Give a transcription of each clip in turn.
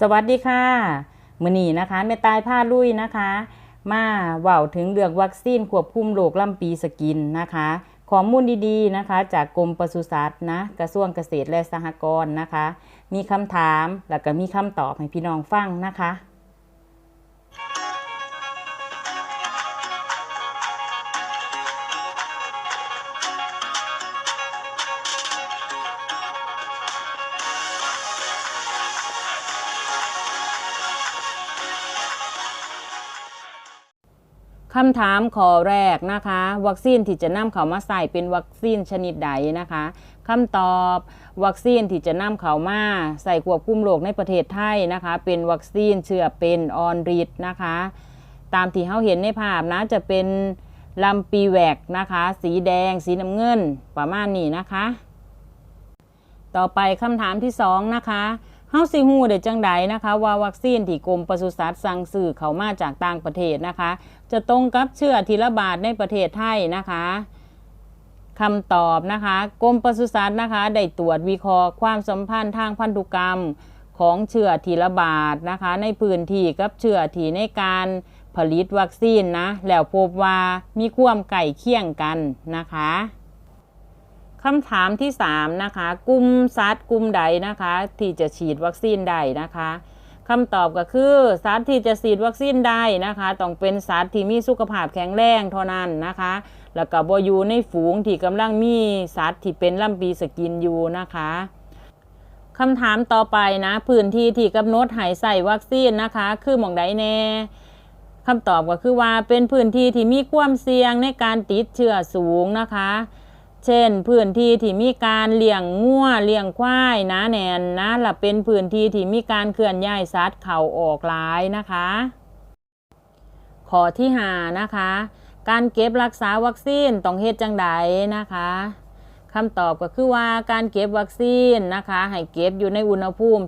สวัสดีค่ะมือนีนะคะแม่ตายผ้าลุยนะคะ มาเว่าถึงเรื่องวัคซีนควบคุมโรคลำปีสกินนะคะข้อมูลดีๆนะคะ จากกรมปศุสัตว์นะกระทรวงเกษตรและสหกรณ์นะคะ มีคำถามแล้วก็มีคำตอบให้พี่น้องฟังนะคะ คำถามข้อแรกนะคะ วัคซีนที่จะนำเขามาใส่เป็นวัคซีนชนิดใดนะคะคำตอบวัคซีนที่จะนำเขามาใส่ควบคุมโรคในประเทศไทยนะคะ เป็นวัคซีนเชื้อเป็นออนริดนะคะ ตามที่เขาเห็นในภาพนะจะเป็นลำปีแวกนะคะ สีแดง สีน้ำเงินประมาณนี้นะคะ ต่อไปคำถามที่สองนะคะ เฮาสิฮู้ได้จังใดนะคะว่าวัคซีนที่กรมปศุสัตว์สั่งซื้อเขามาจากต่างประเทศนะคะ จะตรงกับเชื้อที่ระบาดในประเทศไทยนะคะคำตอบนะคะกรมปศุสัตว์นะคะ ได้ตรวจวิเคราะห์ความสัมพันธ์ทางพันธุกรรมของเชื้อที่ระบาดนะคะ ในพื้นที่กับเชื้อที่ในการผลิตวัคซีนนะแล้วพบว่ามีความไก่เคี่ยงกันนะคะ คำถามที่ 3 นะคะ กลุ่มสัตว์กลุ่มใดนะคะ ที่จะฉีดวัคซีนได้นะคะคำตอบก็คือสัตว์ที่จะฉีดวัคซีนได้นะคะ ต้องเป็นสัตว์ที่มีสุขภาพแข็งแรงเท่านั้นนะคะ แล้วก็บอยู่ในฝูงที่กำลังมีสัตว์ที่เป็นลำปีสกินอยู่นะคะคำถามต่อไปนะพื้นที่ที่กำหนดให้ใส่วัคซีนนะคะ คือหมองใดแน่คำตอบก็คือว่าเป็นพื้นที่ที่มีความเสี่ยงในการติดเชื้อสูงนะคะ เช่นพื้นที่ที่มีการเลี้ยงงัวเลี้ยงควายนะแนนนะหลับเป็นพื้นที่ที่มีการเคลื่อนย้ายสัตว์เข่าออกหลายนะคะข้อที่หานะคะ การเก็บรักษาวัคซีนต้องเฮ็ดจังใดนะคะคำตอบก็คือว่าการเก็บวัคซีนนะคะให้เก็บอยู่ในอุณหภูมิ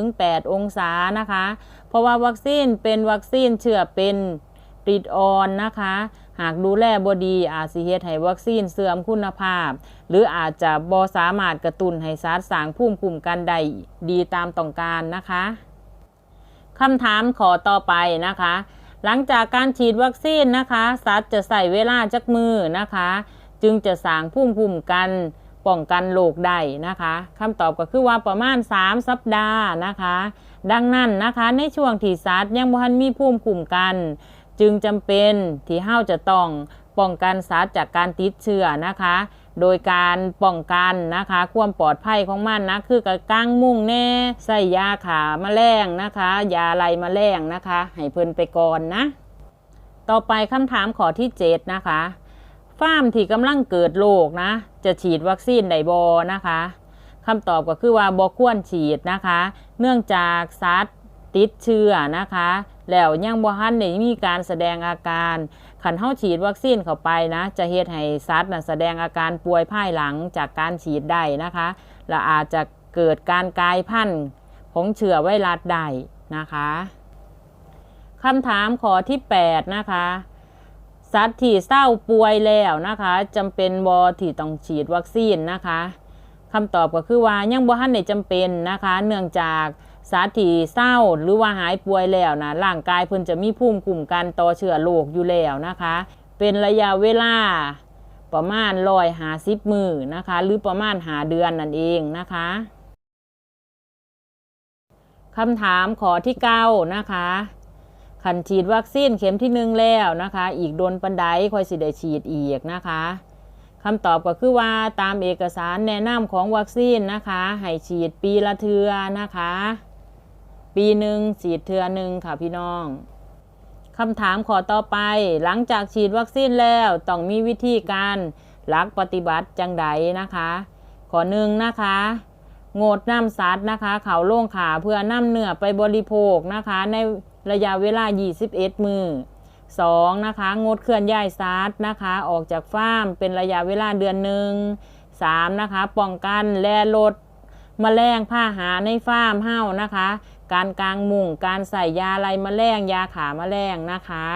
2-8 องศานะคะ เพราะว่าวัคซีนเป็นวัคซีนเชื้อเป็น ติดออนนะคะ หากดูแลบดีอาจสิเฮ็ดให้วัคซีนเสื่อมคุณภาพ หรืออาจจะบ่สามารถกระตุ้นให้สารสางภูมิคุ้มกันได้ดีตามต้องการนะคะคำถามขอต่อไปนะคะ หลังจากการฉีดวัคซีนนะคะสัตว์จะใส่เวลาจักมือนะคะ จึงจะสางภูมิคุ้มกันป้องกันโรคได้นะคะคำตอบก็คือว่าประมาณ 3 สัปดาห์นะคะ ดังนั้นนะคะในช่วงที่สัตว์ยังบ่ทันมีภูมิคุ้มกัน จึงจำเป็นที่เฮาจะต้องป้องกันสัตว์จากการติดเชื้อนะคะ โดยการป้องกันนะคะ ความปลอดภัยของมันนะคือกระกังมุ้งแน่ใส่ยาขาแมลงนะคะ ยาไล่แมลงนะคะ ให้เพิ่นไปก่อนนะ ต่อไปคำถามข้อที่ 7 นะคะฟาร์มที่กำลังเกิดโรคนะ จะฉีดวัคซีนไดบอนะคะคำตอบก็คือว่าบอควรฉีดนะคะ เนื่องจากสัตว์ติดเชื้อนะคะ แล้วยังบ่ทันได้มีการแสดงอาการขันเฮาฉีดวัคซีนเข้าไปนะ จะเฮ็ดให้สัตว์นะแสดงอาการป่วยภายหลังจากการฉีดได้นะคะและอาจจะเกิดการกลายพันธุ์ของเชื้อไวรัสได้นะคะคำถามข้อที่ 8 นะคะ สัตว์ที่เศร้าป่วยแล้วนะคะจำเป็นบอที่ต้องฉีดวัคซีนนะคะคำตอบก็คือว่ายังบ่ทันได้จำเป็นนะคะ เนื่องจาก สัตว์ที่เศร้าหรือว่าหายป่วยแล้วนะร่างกายเพิ่นจะมีภูมิคุ้มกันต่อเชื้อโรคอยู่แล้วนะคะ เป็นระยะเวลาประมาณร้อยหาสิบมือนะคะ หรือประมาณหาเดือนนั่นเองนะคะคำถามขอที่เก้านะคะขันฉีดวัคซีนเข็มที่หนึ่งแล้วนะคะ อีกโดนปันไดคอยสิได้ฉีดอีกนะคะคำตอบก็คือว่าตามเอกสารแนะนำของวัคซีนนะคะ ให้ฉีดปีละเทือนะคะ ปีหนึ่งฉีดเทือหนึ่งค่ะพี่น้องคำถามขอต่อไป หลังจากฉีดวัคซีนแล้วต้องมีวิธีการลักปฏิบัติจังใดนะคะ ขอหนึ่งนะคะงดน้ำสัตว์นะคะ เขาโล่งขาเพื่อน้ำเนื้อไปบริโภคนะคะ ในระยะเวลา 21 มือ 2. นะคะ งดเคลื่อนย้ายสัตว์นะคะ ออกจากฟาร์มเป็นระยะเวลาเดือนหนึ่ง 3. นะคะ ป้องกันและลดมแมลงผ้าหาในฟาร์มเฮ้านะคะ การกางมุงการใส่ยาไล่มแมลงยาขามแมลงนะคะ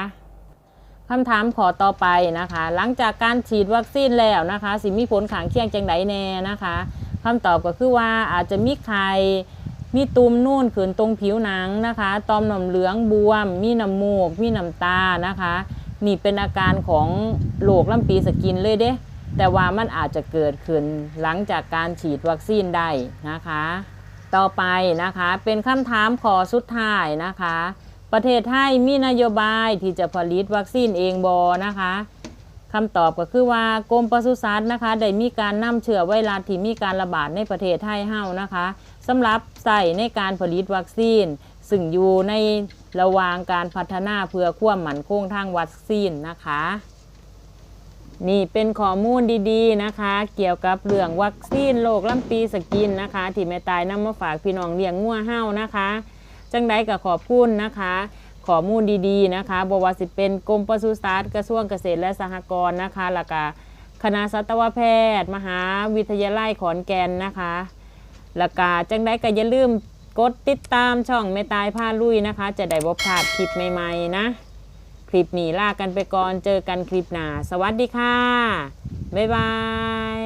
คำถามขอต่อไปนะคะ หลังจากการฉีดวัคซีนแล้วนะคะ สิมีผลขางเคียงจังไดแน่นะคะคำตอบก็คือว่าอาจจะมีไข้มีตุ่มนู่นขืนตรงผิวหนังนะคะตอมหนอมเหลืองบวม มีน้ำมูก มีน้ำตานะคะ นี่เป็นอาการของโรคลำปีสกินเลยเด้แต่ว่ามันอาจจะเกิดขึ้นหลังจากการฉีดวัคซีนได้นะคะ ต่อไปนะคะเป็นคำถามขอสุดท้ายนะคะ ประเทศไทยมีนโยบายที่จะผลิตวัคซีนเองบอนะคะคำตอบก็คือว่ากรมปศุสัตว์นะคะได้มีการนำเชื้อไวรัสที่มีการระบาดในประเทศไทยเฮานะคะสำหรับใส่ในการผลิตวัคซีน ซึ่งอยู่ในระหว่างการพัฒนาเพื่อความมั่นคงทางวัคซีนนะคะ นี่เป็นข้อมูลดีๆนะคะ เกี่ยวกับเรื่องวัคซีนโรคลำปีสกินนะคะ ที่แม่ตายนำมาฝากพี่น้องเลี้ยงงัวเห่านะคะ จังใดก็ขอบคุณนะคะข้อมูลดีๆนะคะบว่าสิเป็นกรมปศุสัตว์กระทรวงเกษตรและสหกรณ์นะคะแล้วก็คณะสัตวแพทย์ มหาวิทยาลัยขอนแก่นนะคะแล้วก็จังใดก็อย่าลืมกดติดตามช่องแม่ตายผ้าลุยนะคะ จะได้บ่พลาดคลิปใหม่ๆนะ คลิปนี้ลากันไปก่อนเจอกันคลิปหน้าสวัสดีค่ะ บ๊ายบาย